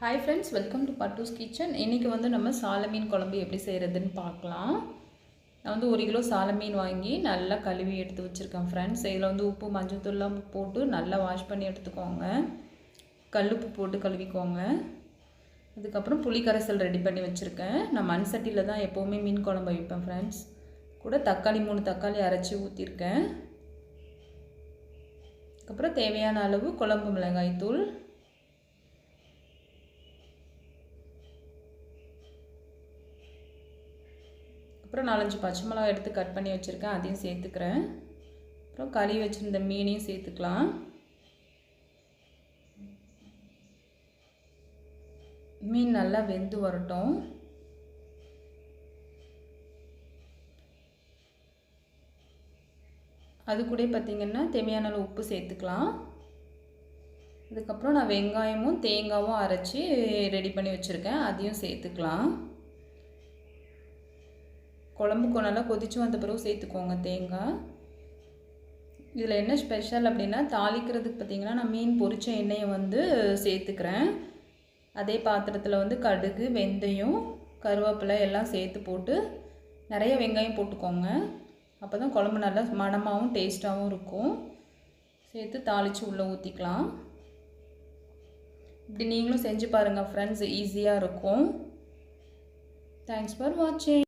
Hi friends welcome to Pattus kitchen இன்றைக்கி வந்து நம்ம சாலை மீன் குழம்பு எப்படி செய்கிறதுன்னு பார்க்கலாம். நான் வந்து ஒரு கிலோ சாலை மீன் வாங்கி நல்லா கழுவி எடுத்து வச்சுருக்கேன் ஃப்ரெண்ட்ஸ் இதில் வந்து உப்பு மஞ்சத்தூள்லாம் போட்டு நல்லா வாஷ் பண்ணி எடுத்துக்கோங்க. கல்லுப்பு போட்டு கழுவிக்கோங்க. அதுக்கப்புறம் புளி கரைசல் ரெடி பண்ணி வச்சுருக்கேன். நான் மண் சட்டியில் தான் எப்போவுமே மீன் குழம்பு வைப்பேன் ஃப்ரெண்ட்ஸ் கூட தக்காளி மூணு தக்காளி அரைச்சி ஊற்றிருக்கேன் அதுக்கப்புறம் தேவையான அளவு குழம்பு மிளகாய் தூள் அப்புறம் நாலஞ்சு பச்சை மிளகா எடுத்து கட் பண்ணி வச்சுருக்கேன் அதையும் சேர்த்துக்கிறேன். அப்புறம் கழுவி வச்சுருந்த மீனையும் சேர்த்துக்கலாம். மீன் நல்லா வெந்து வரட்டும். அது கூட பார்த்திங்கன்னா தேவையான அளவு உப்பு சேர்த்துக்கலாம். இதுக்கப்புறம் நான் வெங்காயமும் தேங்காயும் அரைச்சி ரெடி பண்ணி வச்சுருக்கேன் அதையும் சேர்த்துக்கலாம். குழம்புக்கு நல்லா கொதித்து வந்த பிறகு சேர்த்துக்கோங்க தேங்காய். இதில் என்ன ஸ்பெஷல் அப்படின்னா தாளிக்கிறதுக்கு பார்த்திங்கன்னா நான் மீன் பொரித்த எண்ணெயை வந்து சேர்த்துக்கிறேன். அதே பாத்திரத்தில் வந்து கடுகு வெந்தயம் கருவேப்பிலை எல்லாம் சேர்த்து போட்டு நிறைய வெங்காயம் போட்டுக்கோங்க. அப்போ தான் குழம்பு நல்லா மணமாகவும் டேஸ்ட்டாகவும் இருக்கும். சேர்த்து தாளித்து உள்ளே ஊற்றிக்கலாம் இப்படி நீங்களும் செஞ்சு பாருங்கள் ஃப்ரெண்ட்ஸ் ஈஸியாக இருக்கும். தேங்க்ஸ் ஃபார் வாட்சிங்